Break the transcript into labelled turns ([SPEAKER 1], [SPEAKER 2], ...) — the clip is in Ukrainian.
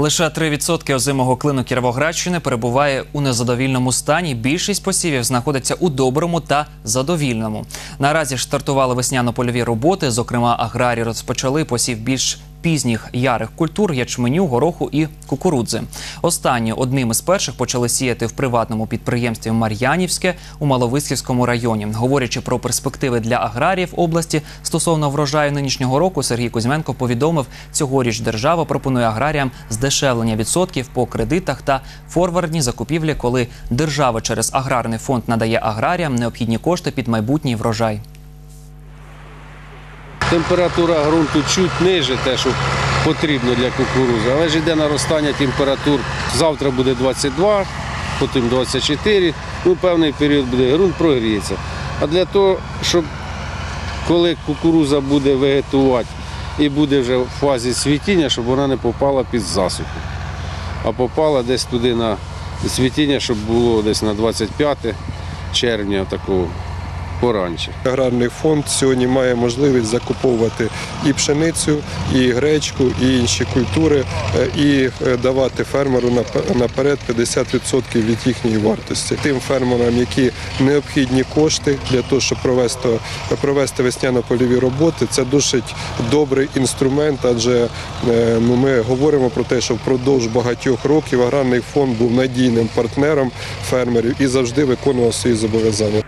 [SPEAKER 1] Лише 3% озимого клину Кіровоградщини перебуває у незадовільному стані. Більшість посівів знаходиться у доброму та задовільному. Наразі ж стартували весняно-польові роботи. Зокрема, аграрії розпочали посів більш пізніх ярих культур ячменю, гороху і кукурудзи. Останні одним із перших почали сіяти в приватному підприємстві Мар'янівське у Маловиськівському районі. Говорячи про перспективи для аграріїв області стосовно врожаю нинішнього року, Сергій Кузьменко повідомив, цьогоріч держава пропонує аграріям здешевлення відсотків по кредитах та форвардні закупівлі, коли держава через аграрний фонд надає аграріям необхідні кошти під майбутній врожай.
[SPEAKER 2] Температура ґрунту чуть ниже, те, що потрібно для кукурузи, але ж йде наростання температур. Завтра буде 22, потім 24, ну певний період буде, ґрунт прогріється. А для того, щоб коли кукуруза буде вегетувати і буде вже в фазі цвітіння, щоб вона не попала під засуху, а попала десь туди на цвітіння, щоб було десь на 25 червня такого поранче.
[SPEAKER 3] Аграрний фонд сьогодні має можливість закуповувати і пшеницю, і гречку, і інші культури, е, і е, давати фермеру наперед 50% від їхньої вартості. Тим фермерам, які необхідні кошти для того, щоб провести, провести весняно-польові роботи, це досить добрий інструмент, адже е, ну, ми говоримо про те, що впродовж багатьох років аграрний фонд був надійним партнером фермерів і завжди виконував свої зобов'язання.